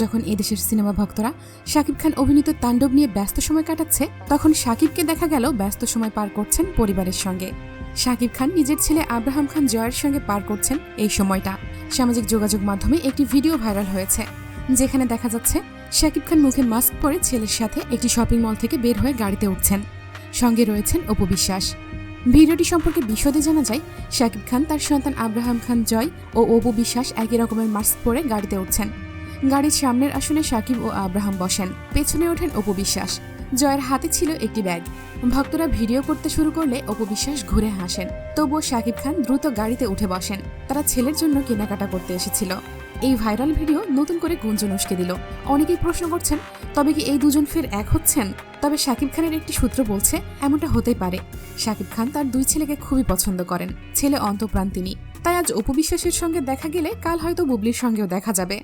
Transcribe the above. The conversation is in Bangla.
যখন এদেশের সিনেমা ভক্তরা শাকিব খান অভিনীত তাণ্ডব নিয়ে ব্যস্ত সময় কাটাচ্ছে, তখন শাকিবকে দেখা গেল ব্যস্ত সময় পার করছেন পরিবারের সঙ্গে। শাকিব খান নিজের ছেলে আব্রাহাম খান জয়ের সঙ্গে পার করছেন এই সময়টা। সামাজিক যোগাযোগ মাধ্যমে একটি ভিডিও ভাইরাল হয়েছে, যেখানে দেখা যাচ্ছে শাকিব খান মুখে মাস্ক পরে ছেলের সাথে একটি শপিং মল থেকে বের হয়ে গাড়িতে উঠছেন। সঙ্গে রয়েছেন অপু বিশ্বাস। ভিডিওটি সম্পর্কে বিশদে জানা যায়, শাকিব খান তার সন্তান আব্রাহাম খান জয় ও অপু বিশ্বাস একই রকমের মাস্ক পরে গাড়িতে উঠছেন। গাড়ির সামনের আসনে শাকিব ও আব্রাহাম বসেন। পেছনে ওঠেন অপু বিশ্বাস। জয়ের হাতে ছিল একটি ব্যাগ। ভক্তরা ভিডিও করতে শুরু করলে অপু বিশ্বাস ঘুরে হাসেন। তবুও শাকিব খান দ্রুত গাড়িতে উঠে বসেন। তারা ছেলের জন্য কেনাকাটা করতে এসেছিল। এই ভাইরাল ভিডিও নতুন করে গুঞ্জন উস্কে দিল। অনেকেই প্রশ্ন করছেন, তবে কি এই দুজন ফের এক হচ্ছেন? তবে শাকিব খানের একটি সূত্র বলছে, এমনটা হতেই পারে। শাকিব খান তার দুই ছেলেকে খুবই পছন্দ করেন। ছেলে অন্তপ্রাণ তিনি। তাই আজ অপু বিশ্বাসের সঙ্গে দেখা গেলে কাল হয়তো বুবলির সঙ্গেও দেখা যাবে।